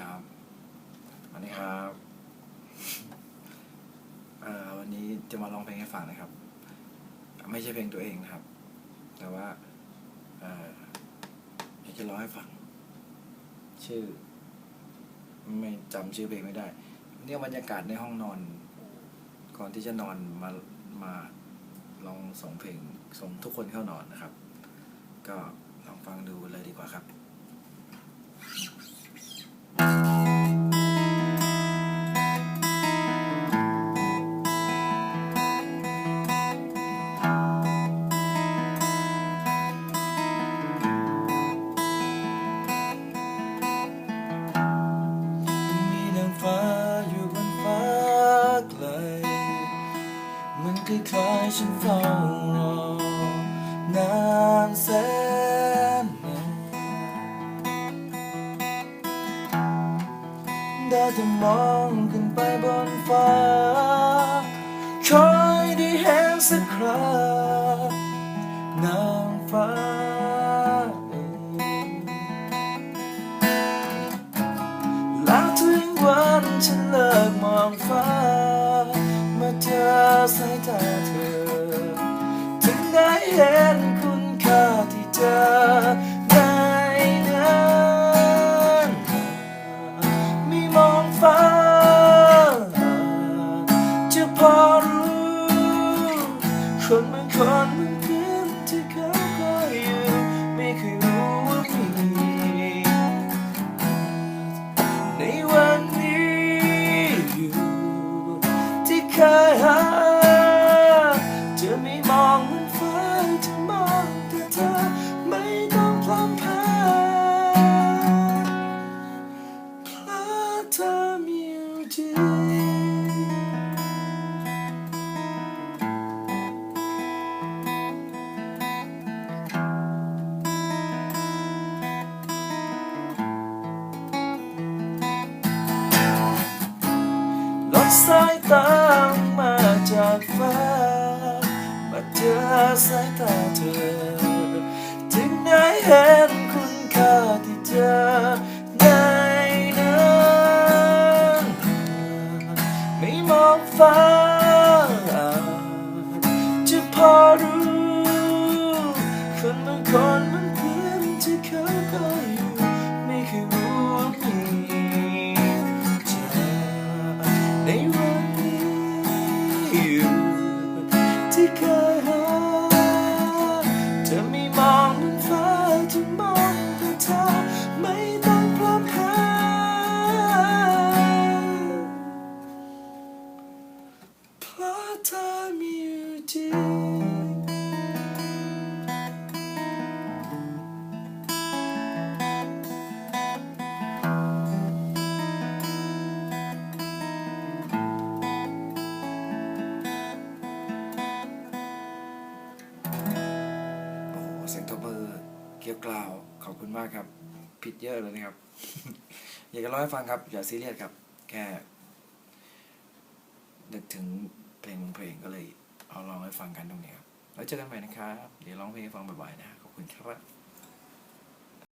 ครับวันนี้ครับเอ่อวันนี้จะมาร้องเพลงให้ฟังนะครับ ไม่ใช่เพลงตัวเองนะครับ แต่ว่าเอ่ออยากจะร้องให้ฟัง ชื่อ ไม่จำชื่อเพลงไม่ได้เนี่ยบรรยากาศในห้องนอน ก่อนที่จะนอนมามาลองส่งเพลงส่งทุกคนเข้านอนนะครับ ก็ลองฟังดูเลยดีกว่าครับ คล้ายๆฉันเฝ้ารอนานแสนนานได้แต่มองขึ้นไปบนฟ้า คอยได้เห็นสักครั้งนางฟ้า สายตาเธอ ถึงได้เห็นคุณค่าที่เธอได้นั้นมีมองฟ้า จะพอรู้ คนบางคนายตามาจากฟ้า มาเจอสายตาเธอจึงได้เห็นคุณค่าที่เจอในนั้นไม่มองฟ้า กล่าวขอบคุณมากครับ ผิดเยอะเลยนะครับ อยากจะเล่าให้ฟังครับ อย่าซีเรียสครับ แค่นึกถึงเพลงบางเพลงก็เลยเอาลองให้ฟังกันตรงนี้ครับ แล้วเจอกันใหม่นะครับ เดี๋ยวร้องเพลงให้ฟังบ่อยๆนะ ขอบคุณครับ